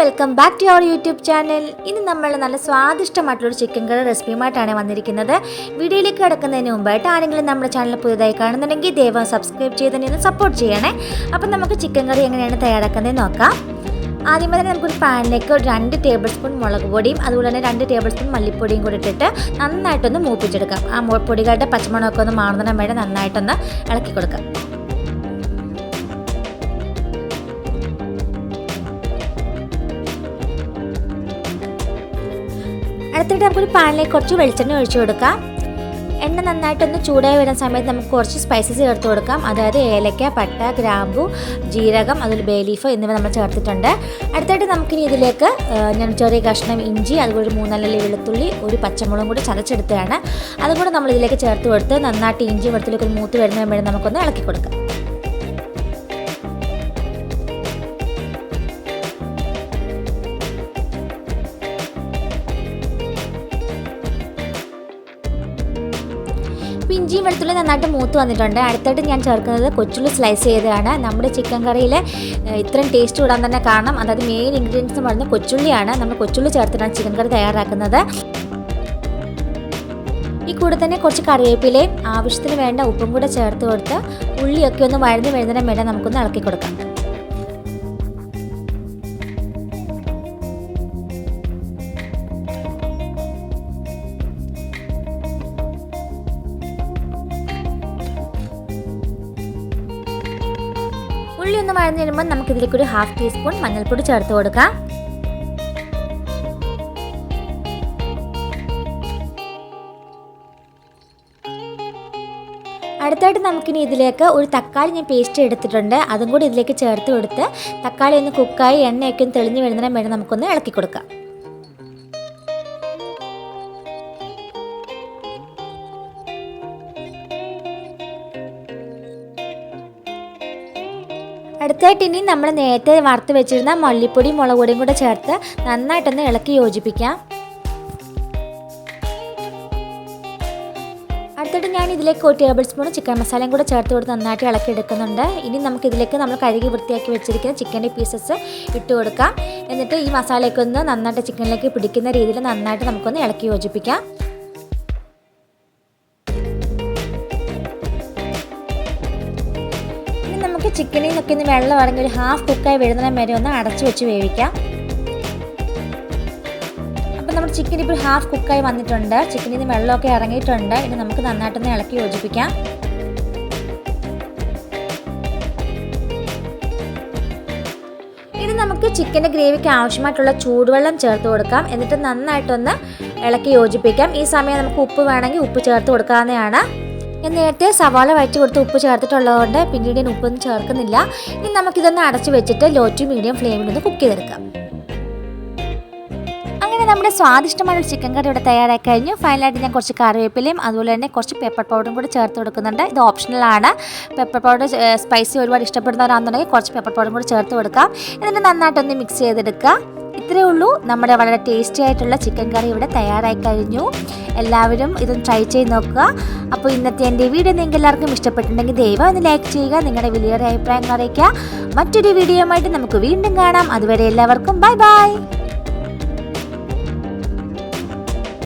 Welcome back to our YouTube channel ഇന്ന് നമ്മൾ നല്ല സ്വാദിഷ്ടമായിട്ടുള്ളൊരു ചിക്കൻ കറി റെസിപ്പിയുമായിട്ടാണ് വന്നിരിക്കുന്നത്. വീഡിയോയിലേക്ക് കിടക്കുന്നതിന് മുമ്പായിട്ട് ആരെങ്കിലും നമ്മുടെ ചാനൽ പുതുതായി കാണുന്നുണ്ടെങ്കിൽ ദയവായി സബ്സ്ക്രൈബ് ചെയ്ത് തന്നെ ഒന്ന് സപ്പോർട്ട് ചെയ്യണേ. അപ്പം നമുക്ക് ചിക്കൻ കറി എങ്ങനെയാണ് തയ്യാറാക്കുന്നത് നോക്കാം. ആദ്യമേ തന്നെ നമുക്കൊരു പാനിലേക്ക് ഒരു രണ്ട് ടേബിൾ സ്പൂൺ മുളക് പൊടിയും അതുപോലെ തന്നെ രണ്ട് ടേബിൾ സ്പൂൺ മല്ലിപ്പൊടിയും കൂടി ഇട്ടിട്ട് നന്നായിട്ടൊന്ന് മൂപ്പിച്ചെടുക്കാം. ആ പൊടികളുടെ പച്ചമുളകൊക്കെ ഒന്ന് മാറുന്നതിനും വേണ്ടി നന്നായിട്ടൊന്ന് ഇളക്കി കൊടുക്കാം അടുത്തിട്ട് നമുക്കൊരു പാനിലേക്ക് കുറച്ച് വെളിച്ചെണ്ണ ഒഴിച്ചു കൊടുക്കാം. എണ്ണ നന്നായിട്ടൊന്ന് ചൂടായി വരുന്ന സമയത്ത് നമുക്ക് കുറച്ച് സ്പൈസസ് ചേർത്ത് കൊടുക്കാം. അതായത് ഏലക്ക പട്ട ഗ്രാമ്പു ജീരകം അതിൽ ബേലീഫ് എന്നിവ നമ്മൾ ചേർത്തിട്ടുണ്ട്. അടുത്തായിട്ട് നമുക്കിനി ഇതിലേക്ക് ഞാൻ ചെറിയ കഷ്ണം ഇഞ്ചി അതുപോലെ ഒരു മൂന്നാലല്ലി വെളുത്തുള്ളി ഒരു പച്ചമുളകും കൂടി ചതച്ചെടുത്തതാണ്. അതും കൂടെ നമ്മൾ ഇതിലേക്ക് ചേർത്ത് കൊടുത്ത് നന്നായിട്ട് ഇഞ്ചി വെളുത്തുള്ളിയൊക്കെ മൂത്ത് വരുന്നതിന് വേണ്ടി നമുക്കൊന്ന് ഇളക്കി കൊടുക്കാം. ഇപ്പം ഇഞ്ചിയും വെളുത്തുള്ളി നന്നായിട്ട് മൂത്ത് വന്നിട്ടുണ്ട്. അടുത്തായിട്ട് ഞാൻ ചേർക്കുന്നത് കൊച്ചുള്ളി സ്ലൈസ് ചെയ്തതാണ്. നമ്മുടെ ചിക്കൻ കറിയിൽ ഇത്രയും ടേസ്റ്റ് കൂടാൻ തന്നെ കാരണം അതായത് മെയിൻ ഇൻഗ്രീഡിയൻസ് എന്ന് പറയുന്നത് കൊച്ചുള്ളിയാണ്. നമ്മൾ കൊച്ചുള്ളി ചേർത്തിട്ടാണ് ചിക്കൻ കറി തയ്യാറാക്കുന്നത്. ഈ കൂടെ തന്നെ കുറച്ച് കറിവേപ്പിലയും ആവശ്യത്തിന് വേണ്ട ഉപ്പും കൂടെ ചേർത്ത് കൊടുത്ത് ഉള്ളിയൊക്കെ ഒന്ന് വഴന്ന് വരുന്നതിന് വേണ്ട നമുക്കൊന്ന് ഇളക്കി കൊടുക്കാം. ഉള്ളി ഒന്ന് വഴന്നു വരുമ്പോൾ നമുക്ക് ഇതിലേക്ക് ഒരു ഹാഫ് ടീസ്പൂൺ മഞ്ഞൾപ്പൊടി ചേർത്ത് കൊടുക്കാം. അടുത്തായിട്ട് നമുക്കിനി ഇതിലേക്ക് ഒരു തക്കാളി ഞാൻ പേസ്റ്റ് എടുത്തിട്ടുണ്ട്. അതും കൂടി ഇതിലേക്ക് ചേർത്ത് കൊടുത്ത് തക്കാളി ഒന്ന് കുക്കായി എണ്ണയൊക്കെ ഒന്ന് തെളിഞ്ഞ് വരുന്നതിന് വേണ്ടി നമുക്കൊന്ന് ഇളക്കി കൊടുക്കാം. അടുത്തായിട്ട് ഇനി നമ്മൾ നേരത്തെ വറുത്ത് വെച്ചിരുന്ന മല്ലിപ്പൊടി മുളക് പൊടിയും കൂടെ ചേർത്ത് നന്നായിട്ടൊന്ന് ഇളക്കി യോജിപ്പിക്കാം. അടുത്തിട്ട് ഞാൻ ഇതിലേക്ക് ഒരു ടേബിൾ സ്പൂൺ ചിക്കൻ മസാലയും കൂടെ ചേർത്ത് കൊടുത്ത് നന്നായിട്ട് ഇളക്കി എടുക്കുന്നുണ്ട്. ഇനി നമുക്ക് ഇതിലേക്ക് നമ്മൾ കഴുകി വൃത്തിയാക്കി വെച്ചിരിക്കുന്ന ചിക്കന്റെ പീസസ് ഇട്ട് കൊടുക്കാം. എന്നിട്ട് ഈ മസാലയൊക്കെ ഒന്ന് നന്നായിട്ട് ചിക്കനിലേക്ക് പിടിക്കുന്ന രീതിയിൽ നന്നായിട്ട് നമുക്കൊന്ന് ഇളക്കി യോജിപ്പിക്കാം. നമുക്ക് ചിക്കനിൽ നിന്നൊക്കെ ഒന്ന് വെള്ളം ഇറങ്ങി ഒരു ഹാഫ് കുക്കായി വരുന്നതിന് വരെ ഒന്ന് അടച്ചു വെച്ച് വേവിക്കാം. അപ്പം നമ്മുടെ ചിക്കൻ ഇപ്പോൾ ഹാഫ് കുക്കായി വന്നിട്ടുണ്ട്. ചിക്കനിൽ നിന്ന് വെള്ളമൊക്കെ ഇറങ്ങിയിട്ടുണ്ട്. ഇനി നമുക്ക് നന്നായിട്ടൊന്ന് ഇളക്കി യോജിപ്പിക്കാം. ഇനി നമുക്ക് ചിക്കന്റെ ഗ്രേവിക്ക് ആവശ്യമായിട്ടുള്ള ചൂടുവെള്ളം ചേർത്ത് കൊടുക്കാം. എന്നിട്ട് നന്നായിട്ടൊന്ന് ഇളക്കി യോജിപ്പിക്കാം. ഈ സമയം നമുക്ക് ഉപ്പ് വേണമെങ്കിൽ ഉപ്പ് ചേർത്ത് കൊടുക്കാവുന്നതാണ്. ഞാൻ നേരത്തെ സവാള വഴറ്റി കൊടുത്ത് ഉപ്പ് ചേർത്തിട്ടുള്ളതുകൊണ്ട് പിന്നീട് ഞാൻ ഉപ്പൊന്നും ചേർക്കുന്നില്ല. ഇനി നമുക്കിതൊന്ന് അടച്ച് വെച്ചിട്ട് ലോ ടു മീഡിയം ഫ്ലെയിമിൽ ഒന്ന് കുക്ക് ചെയ്തെടുക്കാം. അങ്ങനെ നമ്മുടെ സ്വാദിഷ്ടമായ ചിക്കൻ കറി ഇവിടെ തയ്യാറായി കഴിഞ്ഞു. ഫൈനലായിട്ട് ഞാൻ കുറച്ച് കറിവേപ്പിലയും അതുപോലെ തന്നെ കുറച്ച് പെപ്പർ പൗഡറും കൂടി ചേർത്ത് കൊടുക്കുന്നുണ്ട്. ഇത് ഓപ്ഷണലാണ് പെപ്പർ പൗഡർ സ്പൈസി ഒരുപാട് ഇഷ്ടപ്പെടുന്നവരാണെന്നുണ്ടെങ്കിൽ കുറച്ച് പെപ്പർ പൗഡറും കൂടി ചേർത്ത് കൊടുക്കാം. എന്നിട്ട് നന്നായിട്ടൊന്ന് മിക്സ് ചെയ്തെടുക്കുക. ഇത്രയേ ഉള്ളൂ. നമ്മുടെ വളരെ ടേസ്റ്റി ആയിട്ടുള്ള ചിക്കൻ കറി ഇവിടെ തയ്യാറായി കഴിഞ്ഞു. എല്ലാവരും ഇതൊന്ന് ട്രൈ ചെയ്ത് നോക്കുക. അപ്പോൾ ഇന്നത്തെ എന്റെ വീഡിയോ നിങ്ങൾക്ക് എല്ലാവർക്കും ഇഷ്ടപ്പെട്ടിട്ടുണ്ടെങ്കിൽ ദയവായി ഒന്ന് ലൈക്ക് ചെയ്യുക നിങ്ങളുടെ വലിയൊരു അഭിപ്രായം അറിയിക്കുക. മറ്റൊരു വീഡിയോയുമായിട്ട് നമുക്ക് വീണ്ടും കാണാം. അതുവരെ എല്ലാവർക്കും ബൈ ബൈ